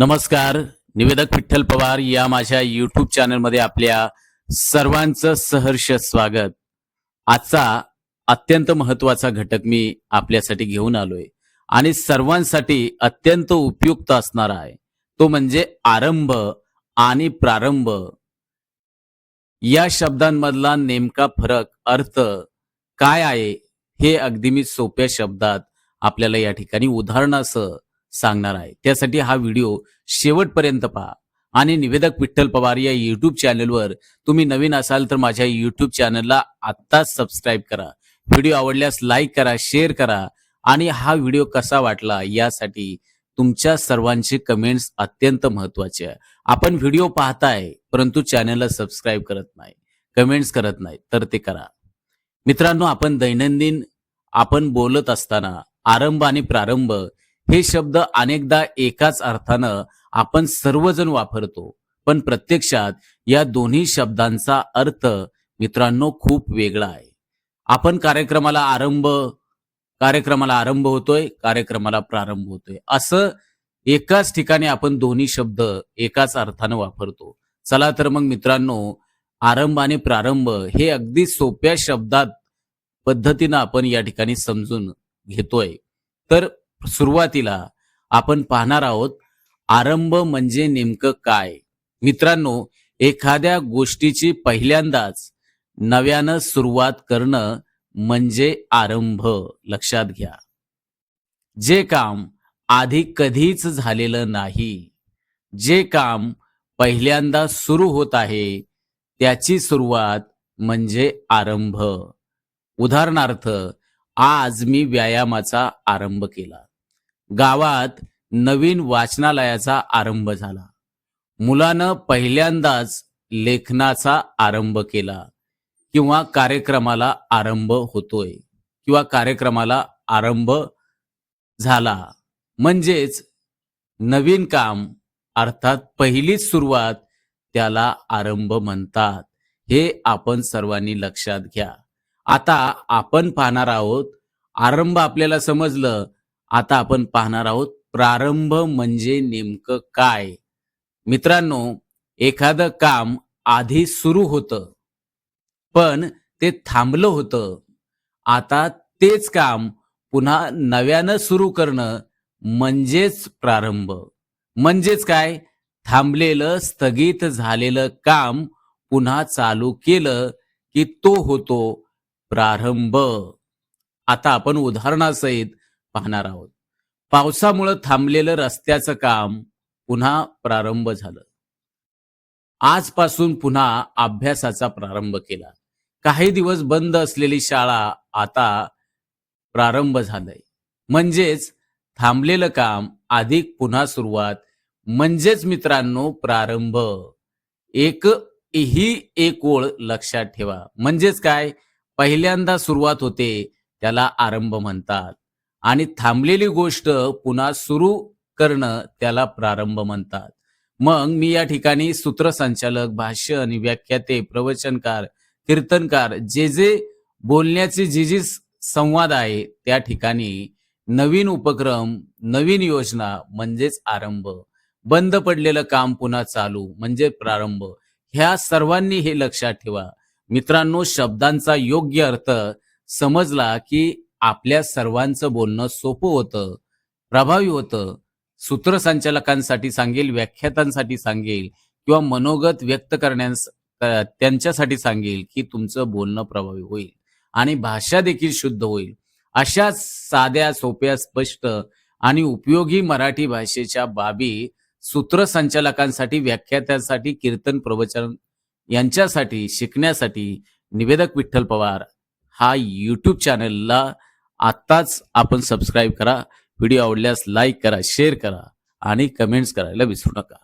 नमस्कार निवेदक विठ्ठल पवार या माझ्या युट्यूब चॅनलमध्ये आपल्या सर्वांचं सहर्ष स्वागत. आजचा अत्यंत महत्त्वाचा घटक मी आपल्यासाठी घेऊन आलोय आणि सर्वांसाठी अत्यंत उपयुक्त असणारा आहे. तो म्हणजे आरंभ आणि प्रारंभ. या शब्दांमधला नेमका फरक अर्थ काय आहे हे अगदी मी सोप्या शब्दात आपल्याला या ठिकाणी उदाहरणासह सांगणार आहे. त्यासाठी हा व्हिडिओ शेवटपर्यंत पहा. आणि निवेदक विठ्ठल पवार या युट्यूब चॅनलवर तुम्ही नवीन असाल तर माझ्या युट्यूब चॅनलला आत्ताच सबस्क्राईब करा. व्हिडिओ आवडल्यास लाईक करा शेअर करा. आणि हा व्हिडिओ कसा वाटला यासाठी तुमच्या सर्वांचे कमेंट्स अत्यंत महत्त्वाचे आहे. आपण व्हिडिओ पाहताय परंतु चॅनलला सबस्क्राईब करत नाही. कमेंट्स करत नाही तर ते करा. मित्रांनो आपण दैनंदिन आपण बोलत असताना आरंभ आणि प्रारंभ हे शब्द अनेकदा एकाच अर्थानं आपण सर्वजण वापरतो. पण प्रत्यक्षात या दोन्ही शब्दांचा अर्थ मित्रांनो खूप वेगळा आहे. आपण कार्यक्रमाला आरंभ कार्यक्रमाला आरंभ होतोय कार्यक्रमाला प्रारंभ होतोय. असं एकाच ठिकाणी आपण दोन्ही शब्द एकाच अर्थानं वापरतो. चला तर मग मित्रांनो आरंभ आणि प्रारंभ हे अगदी सोप्या शब्दात पद्धतीनं आपण या ठिकाणी समजून घेतोय. तर सुरुवातीला आपण पाहणार आहोत आरंभ म्हणजे नेमकं काय? मित्रांनो एखाद्या गोष्टीची पहिल्यांदाच नव्यानं सुरुवात करणं म्हणजे आरंभ. लक्षात घ्या. जे काम आधी कधीच झालेलं नाही जे काम पहिल्यांदा सुरू होत आहे त्याची सुरुवात म्हणजे आरंभ. उदाहरणार्थ आज मी व्यायामाचा आरंभ केला. गावात नवीन वाचनालयाचा आरंभ झाला. मुलानं पहिल्यांदाच लेखनाचा आरंभ केला किंवा कार्यक्रमाला आरंभ होतोय किंवा कार्यक्रमाला आरंभ झाला. म्हणजेच नवीन काम अर्थात पहिलीच सुरुवात त्याला आरंभ म्हणतात हे आपण सर्वांनी लक्षात घ्या. आता आपण पाहणार आहोत आरंभ आपल्याला समजलं आता आपण पाहणार आहोत प्रारंभ म्हणजे नेमकं काय? मित्रांनो एखादं काम आधी सुरू होतं पण ते थांबलं होतं. आता तेच काम पुन्हा नव्यानं सुरू करणं म्हणजेच प्रारंभ. म्हणजेच काय? थांबलेलं स्थगित झालेलं काम पुन्हा चालू केलं की तो होतो प्रारंभ. आता आपण उदाहरणासहित पाहणार आहोत. पावसामुळं थांबलेलं रस्त्याचं काम पुन्हा प्रारंभ झालं. आजपासून पुन्हा अभ्यासाचा प्रारंभ केला. काही दिवस बंद असलेली शाळा आता प्रारंभ झालंय. म्हणजेच थांबलेलं काम अधिक पुन्हा सुरुवात. म्हणजेच मित्रांनो प्रारंभ. एक ही एक ओळ लक्षात ठेवा. म्हणजेच काय? पहिल्यांदा सुरुवात होते त्याला आरंभ म्हणतात. आणि थांबलेली गोष्ट पुन्हा सुरू करणं त्याला प्रारंभ म्हणतात. मग मी या ठिकाणी सूत्रसंचालक भाष्य आणि व्याख्याते प्रवचनकार कीर्तनकार जे जे बोलण्याचे जे जे संवाद आहे त्या ठिकाणी नवीन उपक्रम नवीन योजना म्हणजेच आरंभ. बंद पडलेलं काम पुन्हा चालू म्हणजे प्रारंभ. ह्या सर्वांनी हे लक्षात ठेवा. मित्रांनो शब्दांचा योग्य अर्थ समजला की आपल्या सर्वांचं बोलणं सोपं होतं प्रभावी होतं. सूत्रसंचालकांसाठी सांगेल व्याख्यातांसाठी सांगेल किंवा मनोगत व्यक्त करण्यास त्यांच्यासाठी सांगेल की तुमचं बोलणं प्रभावी होईल आणि भाषा देखील शुद्ध होईल. अशा साध्या सोप्या स्पष्ट आणि उपयोगी मराठी भाषेच्या बाबी सूत्रसंचालकांसाठी व्याख्यात्यांसाठी कीर्तन प्रवचन यांच्यासाठी शिकण्यासाठी निवेदक विठ्ठल पवार हा यूट्यूब चॅनलला आत्ताच आपण सबस्क्राईब करा. व्हिडिओ आवडल्यास लाईक करा शेअर करा आणि कमेंट्स करायला विसरू नका.